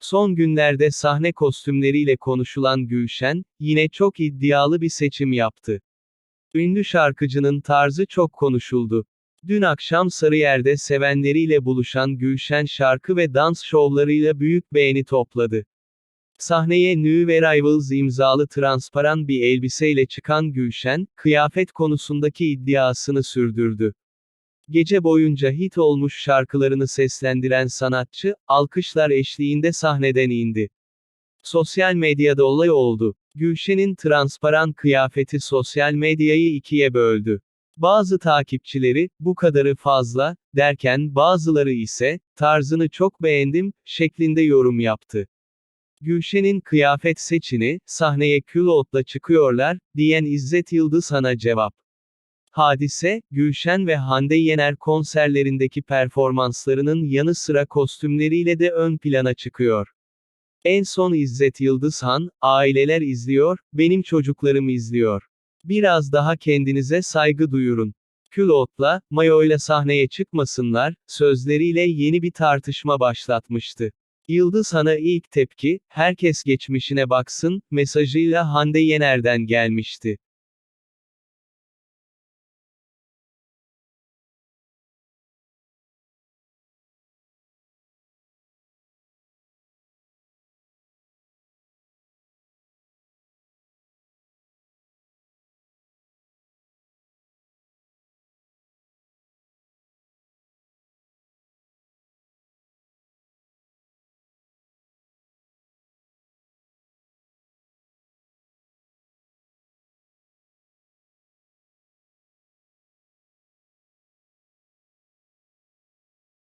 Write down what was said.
Son günlerde sahne kostümleriyle konuşulan Gülşen, yine çok iddialı bir seçim yaptı. Ünlü şarkıcının tarzı çok konuşuldu. Dün akşam Sarıyer'de sevenleriyle buluşan Gülşen şarkı ve dans şovlarıyla büyük beğeni topladı. Sahneye New Arrivals imzalı transparan bir elbiseyle çıkan Gülşen, kıyafet konusundaki iddiasını sürdürdü. Gece boyunca hit olmuş şarkılarını seslendiren sanatçı, alkışlar eşliğinde sahneden indi. Sosyal medyada olay oldu. Gülşen'in transparan kıyafeti sosyal medyayı ikiye böldü. Bazı takipçileri, bu kadarı fazla, derken bazıları ise, tarzını çok beğendim, şeklinde yorum yaptı. Gülşen'in kıyafet seçini, sahneye külotla çıkıyorlar, diyen İzzet Yıldızhan'a cevap. Hadise, Gülşen ve Hande Yener konserlerindeki performanslarının yanı sıra kostümleriyle de ön plana çıkıyor. En son İzzet Yıldızhan, aileler izliyor, benim çocuklarım izliyor. Biraz daha kendinize saygı duyurun. Külotla, mayoyla sahneye çıkmasınlar, sözleriyle yeni bir tartışma başlatmıştı. Yıldızhan'a ilk tepki, herkes geçmişine baksın, mesajıyla Hande Yener'den gelmişti.